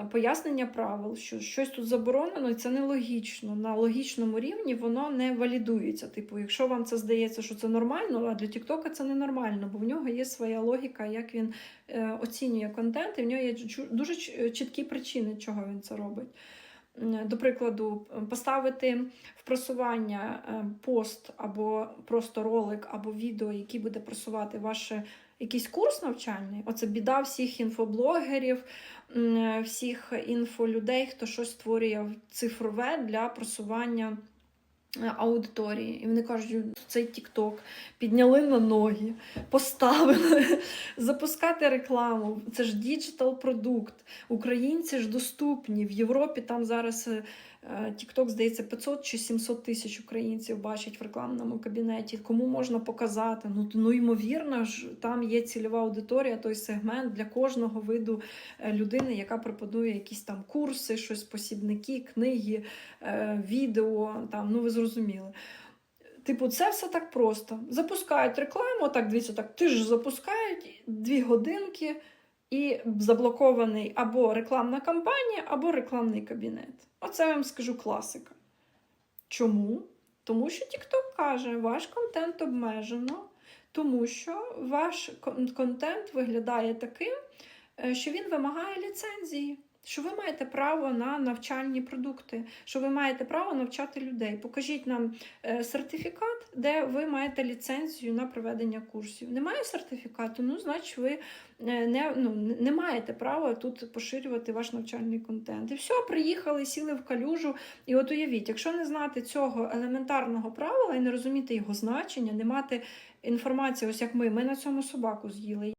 е, пояснення правил, що щось тут заборонено, і це нелогічно. На логічному рівні воно не валідується. Типу, якщо вам це здається, що це нормально, а для Тіктока це ненормально, бо в нього є своя логіка, як він е, оцінює контент, і в нього є дуже чіткі причини, чого він це робить. М, До прикладу, поставити в просування е, пост або просто ролик, або відео, який буде просувати ваш якийсь курс навчальний. Оце біда всіх інфоблогерів, м, всіх інфолюдей, хто щось створює цифрове для просування е, аудиторії. І вони кажуть, цей TikTok підняли на ноги, поставили, запускати рекламу. Це ж діджитал продукт. Українці ж доступні. В Європі там зараз е, е, здається, 500 чи 700 тисяч українців бачать в рекламному кабінеті. Кому можна показати? Ну, ну ймовірно ж, там є цільова аудиторія, той сегмент для кожного виду е, людини, яка пропонує якісь там курси, щось посібники, книги, е, відео. Там, ну ви зрозуміли. Типу, це все так просто. Запускають рекламу, так дивіться, так ти ж запускають дві годинки і заблокований або рекламна кампанія, або рекламний кабінет. Оце я вам скажу класика. Чому? Тому що TikTok каже, ваш контент обмежено, тому що ваш контент виглядає таким, е, що він вимагає ліцензії. Що ви маєте право на навчальні продукти, що ви маєте право навчати людей. Покажіть нам е, сертифікат, де ви маєте ліцензію на проведення курсів. Немає сертифікату, ну, значить, ви е, не, ну, не маєте права тут поширювати ваш навчальний контент. І все, приїхали, сіли в калюжу. І от уявіть, якщо не знати цього елементарного правила і не розуміти його значення, не мати інформації, ось як ми, ми на цьому собаку з'їли.